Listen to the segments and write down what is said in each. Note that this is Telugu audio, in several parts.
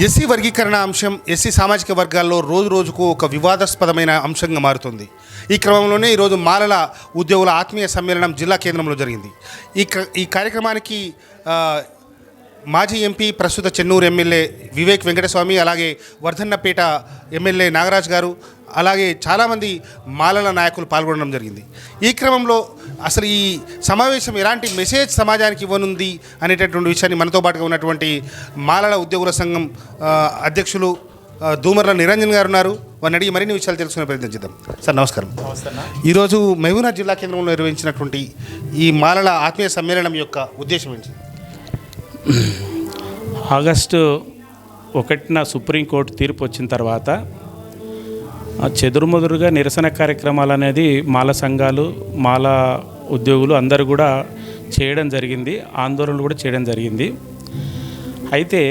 ఎస్సీ వర్గీకరణ అంశం ఎస్సీ సామాజిక వర్గాల్లో రోజు రోజుకు ఒక వివాదాస్పదమైన అంశంగా మారుతుంది. ఈ క్రమంలోనే ఈరోజు మాలల ఉద్యోగుల ఆత్మీయ సమ్మేళనం జిల్లా కేంద్రంలో జరిగింది. ఈ క- ఈ కార్యక్రమానికి మాజీ ఎంపీ ప్రస్తుత చెన్నూరు ఎమ్మెల్యే వివేక్ వెంకటస్వామి అలాగే వర్ధన్నపేట ఎమ్మెల్యే నాగరాజ్ గారు అలాగే చాలామంది మాలల నాయకులు పాల్గొనడం జరిగింది. ఈ క్రమంలో అసలు ఈ సమావేశం ఎలాంటి మెసేజ్ సమాజానికి ఇవ్వనుంది అనేటటువంటి విషయాన్ని మనతో పాటుగా ఉన్నటువంటి మాలల ఉద్యోగుల సంఘం అధ్యక్షులు దూమర్ల నిరంజన్ గారు ఉన్నారు. వారిని అడిగి మరిన్ని విషయాలు తెలుసుకునే ప్రయత్నం చేద్దాం. సార్ నమస్కారం. ఈరోజు మహబూబ్నగర్ జిల్లా కేంద్రంలో నిర్వహించినటువంటి ఈ మాలల ఆత్మీయ సమ్మేళనం యొక్క ఉద్దేశం ఏంటి? ఆగస్టు ఒకటిన సుప్రీంకోర్టు తీర్పు వచ్చిన తర్వాత చెదురుమదురుగా నిరసన కార్యక్రమాలు అనేది మాల సంఘాలు మాల ఉద్యోగులు అందరూ కూడా చేయడం జరిగింది ఆందోళనలు కూడా చేయడం జరిగింది. అయితే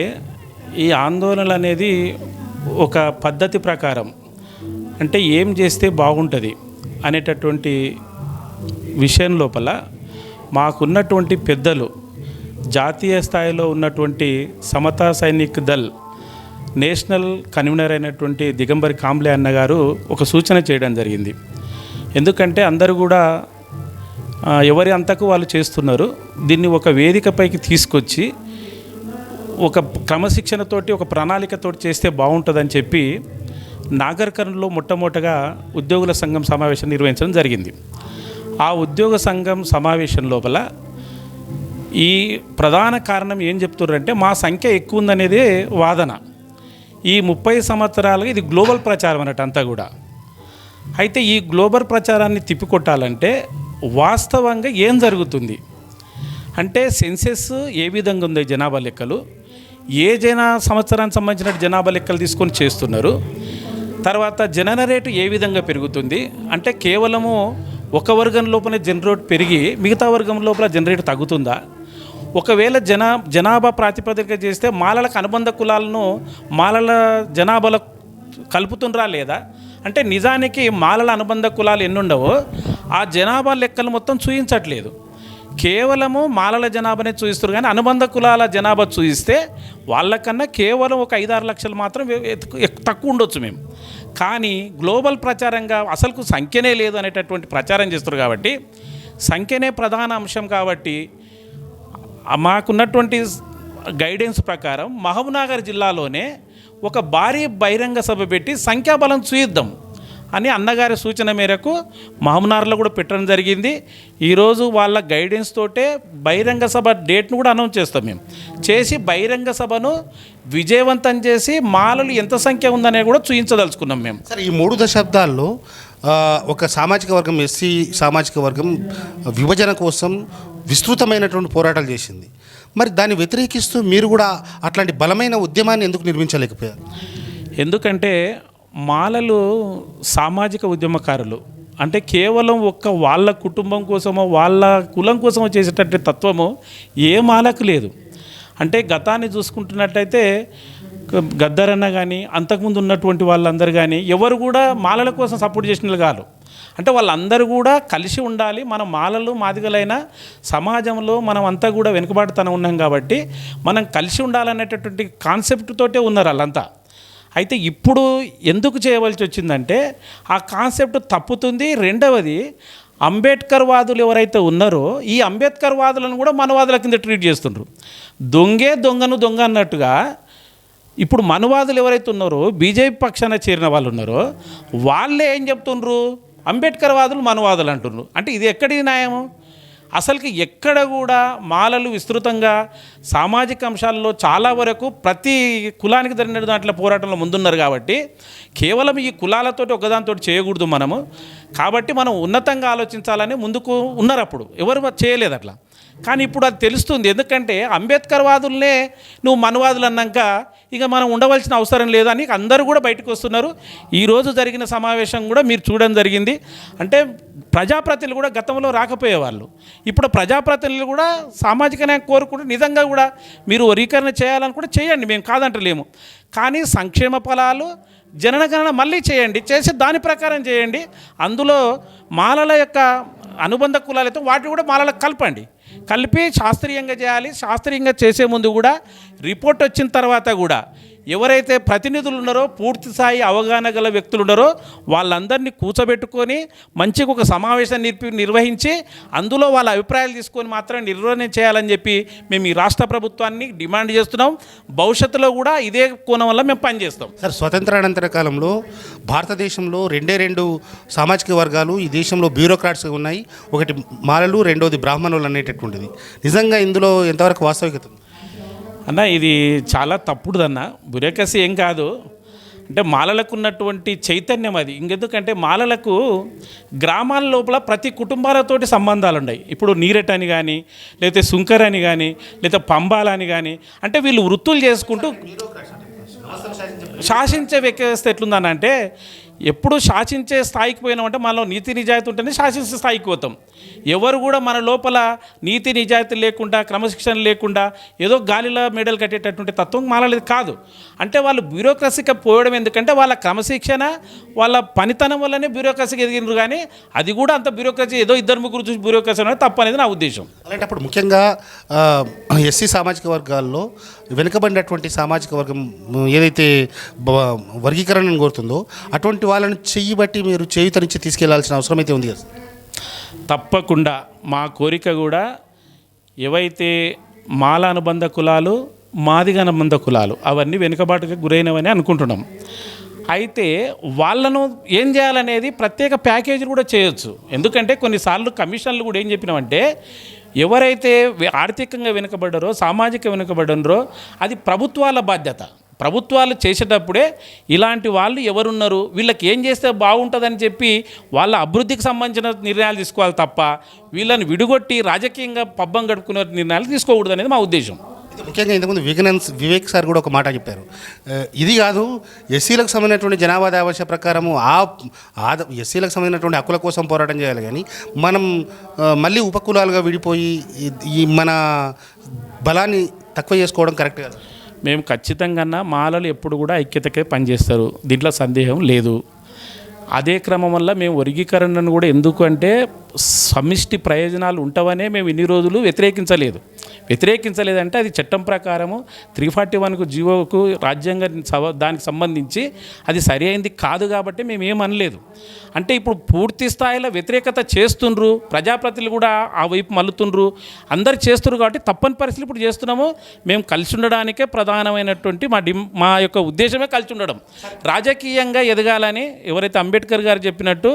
ఈ ఆందోళనలు అనేది ఒక పద్ధతి ప్రకారం అంటే ఏం చేస్తే బాగుంటుంది అనేటటువంటి విషయం లోపల మాకున్నటువంటి పెద్దలు జాతీయ స్థాయిలో ఉన్నటువంటి సమతా సైనిక్ దల్ నేషనల్ కన్వీనర్ అయినటువంటి దిగంబరి కాంబ్లే అన్న గారు ఒక సూచన చేయడం జరిగింది. ఎందుకంటే అందరూ కూడా ఎవరి అంతకు వాళ్ళు చేస్తున్నారు దీన్ని ఒక వేదికపైకి తీసుకొచ్చి ఒక క్రమశిక్షణతోటి ఒక ప్రణాళికతోటి చేస్తే బాగుంటుందని చెప్పి నాగర్కర్ణలో మొట్టమొదటగా ఉద్యోగుల సంఘం సమావేశం నిర్వహించడం జరిగింది. ఆ ఉద్యోగ సంఘం సమావేశం లోపల ఈ ప్రధాన కారణం ఏం చెప్తున్నారంటే మా సంఖ్య ఎక్కువ ఉందనేదే వాదన. ఈ ముప్పై సంవత్సరాలుగా ఇది గ్లోబల్ ప్రచారం అన్నట్టు అంతా కూడా. అయితే ఈ గ్లోబల్ ప్రచారాన్ని తిప్పికొట్టాలంటే వాస్తవంగా ఏం జరుగుతుంది? అంటే సెన్సెస్ ఏ విధంగా ఉంది జనాభా లెక్కలు? ఏ జన సంవత్సరానికి సంబంధించిన జనాభా లెక్కలు తీసుకొని చేస్తున్నారు? తర్వాత జనన రేటు ఏ విధంగా పెరుగుతుంది? అంటే కేవలము ఒక వర్గం లోపల జనరేట్ పెరిగి మిగతా వర్గం లోపల జనరేట్ తగ్గుతుందా? ఒకవేళ జనా జనాభా ప్రాతిపదిక చేస్తే మాలలకు అనుబంధ కులాలను మాలల జనాభాలో కలుపుతుండ్రా లేదా? అంటే నిజానికి మాలల అనుబంధ కులాలు ఎన్నుండవో ఆ జనాభా లెక్కలు మొత్తం చూయించట్లేదు. కేవలము మాలల జనాభానే చూయిస్తారు కానీ అనుబంధ కులాల జనాభా చూయిస్తే వాళ్ళకన్నా కేవలం ఒక ఐదారు లక్షలు మాత్రం ఎత్తు- తక్కువ ఉండొచ్చు మేము. కానీ గ్లోబల్ ప్రచారంగా అసలుకు సంఖ్యనే లేదు అనేటటువంటి ప్రచారం చేస్తారు కాబట్టి సంఖ్యనే ప్రధాన అంశం కాబట్టి మాకున్నటువంటి గైడెన్స్ ప్రకారం మహబూబ్నగర్ జిల్లాలోనే ఒక భారీ బహిరంగ సభ పెట్టి సంఖ్యాబలం చూయిద్దాం అని అన్నగారి సూచన మేరకు మహబూబ్నగర్లో కూడా పెట్టడం జరిగింది. ఈరోజు వాళ్ళ గైడెన్స్ తోటే బహిరంగ సభ డేట్ను కూడా అనౌన్స్ చేస్తాం మేము. చేసి బహిరంగ సభను విజయవంతం చేసి మాలలు ఎంత సంఖ్య ఉందనేది కూడా చూయించదలుచుకున్నాం మేము. సరే ఈ మూడు దశాబ్దాల్లో ఒక సామాజిక వర్గం ఎస్సీ సామాజిక వర్గం విభజన కోసం విస్తృతమైనటువంటి పోరాటాలు చేసింది. మరి దాన్ని వ్యతిరేకిస్తూ మీరు కూడా అట్లాంటి బలమైన ఉద్యమాన్ని ఎందుకు నిర్మించలేకపోయారు? ఎందుకంటే మాలలు సామాజిక ఉద్యమకారులు. అంటే కేవలం ఒక్క వాళ్ళ కుటుంబం కోసమో వాళ్ళ కులం కోసమో చేసేటటువంటి తత్వము ఏ మాలకు లేదు. అంటే గతాన్ని చూసుకుంటున్నట్టయితే గద్దరన్న కానీ అంతకుముందు ఉన్నటువంటి వాళ్ళందరూ కానీ ఎవరు కూడా మాలల కోసం సపోర్ట్ చేసిన కాదు. అంటే వాళ్ళందరూ కూడా కలిసి ఉండాలి మన మాలలు మాదిగలైన సమాజంలో మనం అంతా కూడా వెనుకబాటుతనం ఉన్నాం కాబట్టి మనం కలిసి ఉండాలనేటటువంటి కాన్సెప్ట్ తోటే ఉన్నారు వాళ్ళంతా. అయితే ఇప్పుడు ఎందుకు చేయవలసి వచ్చిందంటే ఆ కాన్సెప్ట్ తప్పుతుంది. రెండవది అంబేద్కర్ వాదులు ఎవరైతే ఉన్నారో ఈ అంబేద్కర్ వాదులను కూడా మనవాదుల కింద ట్రీట్ చేస్తుండ్రు. దొంగే దొంగను దొంగ అన్నట్టుగా ఇప్పుడు మనువాదులు ఎవరైతే ఉన్నారో బీజేపీ పక్షాన చేరిన వాళ్ళు ఉన్నారో వాళ్ళే ఏం చెప్తుండ్రు? అంబేద్కర్ వాదులు మనవాదులు అంటున్నారు అంటే ఇది ఎక్కడి న్యాయము? అసలుకి ఎక్కడ కూడా మాలలు విస్తృతంగా సామాజిక అంశాల్లో చాలా వరకు ప్రతి కులానికి జరిగిన దాంట్లో పోరాటంలో ముందున్నారు కాబట్టి కేవలం ఈ కులాలతోటి ఒకదానితో చేయకూడదు మనము. కాబట్టి మనం ఉన్నతంగా ఆలోచించాలని ముందుకు ఉన్నారు అప్పుడు. ఎవరు చేయలేదు అట్లా. కానీ ఇప్పుడు అది తెలుస్తుంది. ఎందుకంటే అంబేద్కర్ వాదులనే నువ్వు మనవాదులు అన్నాక ఇక మనం ఉండవలసిన అవసరం లేదని అందరూ కూడా బయటకు వస్తున్నారు. ఈరోజు జరిగిన సమావేశం కూడా మీరు చూడడం జరిగింది. అంటే ప్రజాప్రతినిధులు కూడా గతంలో రాకపోయేవాళ్ళు. ఇప్పుడు ప్రజాప్రతినిధులు కూడా సామాజిక న్యాయం కోరుకుంటూ నిజంగా కూడా మీరు వర్గీకరణ చేయాలని కూడా చేయండి. మేము కాదంటలేము. కానీ సంక్షేమ ఫలాలు జననగణన మళ్ళీ చేయండి. చేసి దాని ప్రకారం చేయండి. అందులో మాలల యొక్క అనుబంధ కులాలతో వాటిని కూడా మాలలకు కలపండి. కలిపి శాస్త్రీయంగా చేయాలి. శాస్త్రీయంగా చేసే ముందు కూడా రిపోర్ట్ వచ్చిన తర్వాత కూడా ఎవరైతే ప్రతినిధులు ఉన్నారో పూర్తి స్థాయి అవగాహన గల వ్యక్తులు ఉన్నారో వాళ్ళందరినీ కూర్చోబెట్టుకొని మంచిగా ఒక సమావేశం నిర్పి నిర్వహించి అందులో వాళ్ళ అభిప్రాయాలు తీసుకొని మాత్రం నిర్వహణ చేయాలని చెప్పి మేము ఈ రాష్ట్ర ప్రభుత్వాన్ని డిమాండ్ చేస్తున్నాం. భవిష్యత్తులో కూడా ఇదే కోణం వల్ల మేము పనిచేస్తాం. సార్ స్వతంత్రానంతర కాలంలో భారతదేశంలో రెండే రెండు సామాజిక వర్గాలు ఈ దేశంలో బ్యూరోక్రాట్స్ ఉన్నాయి. ఒకటి మాలలు రెండోది బ్రాహ్మణులు అనేటటువంటిది. నిజంగా ఇందులో ఎంతవరకు వాస్తవికత ఉంది? అన్న ఇది చాలా తప్పుడుదన్న. బురేకసి ఏం కాదు. అంటే మాలలకు ఉన్నటువంటి చైతన్యం అది. ఇంకెందుకంటే మాలలకు గ్రామాల లోపల ప్రతి కుటుంబాలతోటి సంబంధాలు ఉన్నాయి ఇప్పుడు నీరెట్ అని కానీ లేకపోతే సుంకర్ అని కానీ లేకపోతే పంబాల అని కానీ అంటే వీళ్ళు వృత్తులు చేసుకుంటూ శాసించే వ్యవస్థ ఎట్లుందని అంటే ఎప్పుడు శాసించే స్థాయికి పోయినామంటే మనలో నీతి నిజాయితీ ఉంటేనే శాసించే స్థాయికి పోతాం. ఎవరు కూడా మన లోపల నీతి నిజాయితీ లేకుండా క్రమశిక్షణ లేకుండా ఏదో గాలిలో మెడలు కట్టేటటువంటి తత్వం మాలలేదు కాదు. అంటే వాళ్ళు బ్యూరోక్రసీకి పోవడం ఎందుకంటే వాళ్ళ క్రమశిక్షణ వాళ్ళ పనితనం వల్లనే బ్యూరోక్రసీకి ఎదిగినారు కానీ అది కూడా అంత బ్యూరోక్రసీ ఏదో ఇద్దరు ముగ్గురు చూసి బ్యూరోక్రసీ అనేది తప్పు అనేది నా ఉద్దేశం. అలాంటప్పుడు ముఖ్యంగా ఎస్సీ సామాజిక వర్గాల్లో వెనుకబడినటువంటి సామాజిక వర్గం ఏదైతే వర్గీకరణను కోరుతుందో అటువంటి వాళ్ళని చెయ్యి బట్టి మీరు చేయుతనిచ్చి తీసుకెళ్ళాల్సిన అవసరం అయితే ఉంది కదా తప్పకుండా మా కోరిక కూడా ఏవైతే మాల అనుబంధ కులాలు మాదిగ అనుబంధ కులాలు అవన్నీ వెనుకబాటుగా గురైనవని అనుకుంటున్నాం. అయితే వాళ్ళను ఏం చేయాలనేది ప్రత్యేక ప్యాకేజీలు కూడా చేయొచ్చు. ఎందుకంటే కొన్నిసార్లు కమిషన్లు కూడా ఏం చెప్పినామంటే ఎవరైతే ఆర్థికంగా వెనుకబడ్డారో సామాజిక వెనుకబడ్డారో అది ప్రభుత్వాల బాధ్యత. ప్రభుత్వాలు చేసేటప్పుడే ఇలాంటి వాళ్ళు ఎవరున్నారు? వీళ్ళకి ఏం చేస్తే బాగుంటుందని చెప్పి వాళ్ళ అభివృద్ధికి సంబంధించిన నిర్ణయాలు తీసుకోవాలి తప్ప వీళ్ళని విడుగొట్టి రాజకీయంగా పబ్బం గడుపుకునే నిర్ణయాలు తీసుకోకూడదు అనేది మా ఉద్దేశం. ముఖ్యంగా ఇంతకుముందు విగనన్స్ వివేక్ సార్ కూడా ఒక మాట చెప్పారు. ఇది కాదు ఎస్సీలకు సంబంధించినటువంటి జనాభా దావశ ప్రకారము ఆ ఆద ఎస్సీలకు సంబంధించినటువంటి హక్కుల కోసం పోరాటం చేయాలి కానీ మనం మళ్ళీ ఉపకులాలుగా విడిపోయి ఈ మన బలాన్ని తక్కువ చేసుకోవడం కరెక్ట్ కాదు. మేము ఖచ్చితంగా మాలలు ఎప్పుడు కూడా ఐక్యతకే పనిచేస్తారు. దీంట్లో సందేహం లేదు. అదే క్రమం వల్ల మేము వర్గీకరణను కూడా ఎందుకు అంటే సమిష్టి ప్రయోజనాలు ఉంటవనే మేము ఇన్ని రోజులు వ్యతిరేకించలేదు. వ్యతిరేకించలేదంటే అది చట్టం ప్రకారము త్రీ ఫార్టీ వన్కు జీవోకు రాజ్యాంగ దానికి సంబంధించి అది సరి అయింది కాదు కాబట్టి మేము ఏమనలేదు అంటే ఇప్పుడు పూర్తి స్థాయిలో వ్యతిరేకత చేస్తుండ్రు ప్రజాప్రతినిధులు కూడా ఆ వైపు మల్లుతుండ్రు అందరు చేస్తున్నారు కాబట్టి తప్పని పరిస్థితులు ఇప్పుడు చేస్తున్నాము. మేము కలిసి ఉండడానికే ప్రధానమైనటువంటి మా డిమ్ మా యొక్క ఉద్దేశమే కలిసి ఉండడం. రాజకీయంగా ఎదగాలని ఎవరైతే అంబేద్కర్ గారు చెప్పినట్టు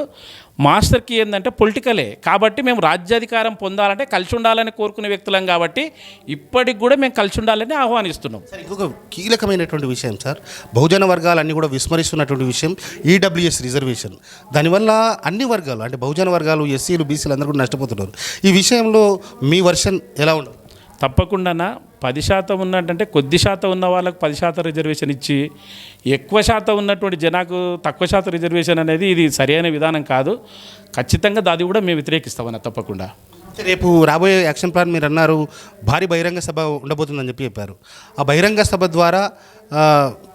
మాస్టర్కి ఏంటంటే పొలిటికలే. కాబట్టి మేము రాజ్యాధికారం పొందాలంటే కలిసి ఉండాలని కోరుకునే వ్యక్తులం కాబట్టి ఇప్పటికి కూడా మేము కలిసి ఉండాలని ఆహ్వానిస్తున్నాం. సార్ ఇంకొక కీలకమైనటువంటి విషయం సార్. బహుజన వర్గాలన్నీ కూడా విస్మరిస్తున్నటువంటి విషయం ఈడబ్ల్యూఎస్ రిజర్వేషన్. దానివల్ల అన్ని వర్గాలు అంటే బహుజన వర్గాలు ఎస్సీలు బీసీలు అందరూ కూడా నష్టపోతున్నారు. ఈ విషయంలో మీ వర్షన్ ఎలా ఉండదు తప్పకుండా పది శాతం ఉన్నట్టంటే కొద్ది శాతం ఉన్న వాళ్ళకు పది శాతం రిజర్వేషన్ ఇచ్చి ఎక్కువ శాతం ఉన్నటువంటి జనాకు తక్కువ శాతం రిజర్వేషన్ అనేది ఇది సరైన విధానం కాదు. ఖచ్చితంగా అది కూడా మేము వ్యతిరేకిస్తామన్న తప్పకుండా. రేపు రాబోయే యాక్షన్ ప్లాన్ మీరు అన్నారు భారీ బహిరంగ సభ ఉండబోతుందని చెప్పి చెప్పారు. ఆ బహిరంగ సభ ద్వారా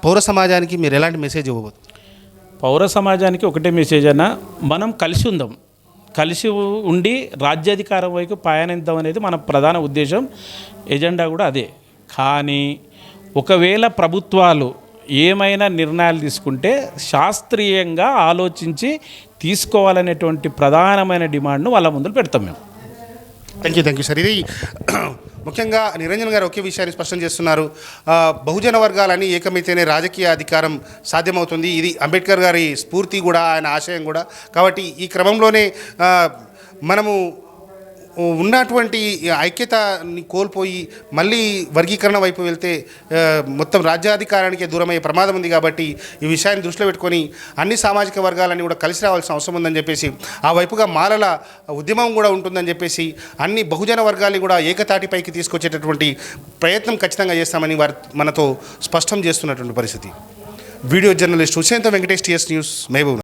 పౌర సమాజానికి మీరు ఎలాంటి మెసేజ్ ఇవ్వబోతున్నారు? పౌర సమాజానికి ఒకటే మెసేజ్ అన్న మనం కలిసి ఉందాం. కలిసి ఉండి రాజ్యాధికారం వైపు పయనిద్దాం అనేది మన ప్రధాన ఉద్దేశం. ఎజెండా కూడా అదే. కానీ ఒకవేళ ప్రభుత్వాలు ఏమైనా నిర్ణయాలు తీసుకుంటే శాస్త్రీయంగా ఆలోచించి తీసుకోవాలనేటువంటి ప్రధానమైన డిమాండ్ను వాళ్ళ ముందు పెడతాం మేము. Thank you thank you sir ఇది ముఖ్యంగా నిరంజన్ గారు ఒకే విషయాన్ని స్పష్టం చేస్తున్నారు. బహుజన వర్గాలని ఏకమైతేనే రాజకీయ అధికారం సాధ్యమవుతుంది. ఇది అంబేద్కర్ గారి స్ఫూర్తి కూడా ఆయన ఆశయం కూడా. కాబట్టి ఈ క్రమంలోనే మనము ఉన్నటువంటి ఐక్యతని కోల్పోయి మళ్ళీ వర్గీకరణ వైపు వెళ్తే మొత్తం రాజ్యాధికారానికి దూరమయ్యే ప్రమాదం ఉంది కాబట్టి ఈ విషయాన్ని దృష్టిలో పెట్టుకొని అన్ని సామాజిక వర్గాలన్నీ కూడా కలిసి రావాల్సిన అవసరం ఉందని చెప్పేసి ఆ వైపుగా మాలల ఉద్యమం కూడా ఉంటుందని చెప్పేసి అన్ని బహుజన వర్గాల్ని కూడా ఏకతాటిపైకి తీసుకొచ్చేటటువంటి ప్రయత్నం ఖచ్చితంగా చేస్తామని వారు మనతో స్పష్టం చేస్తున్నటువంటి పరిస్థితి. Video journalist Husentha Venkatesh TS news Mahabub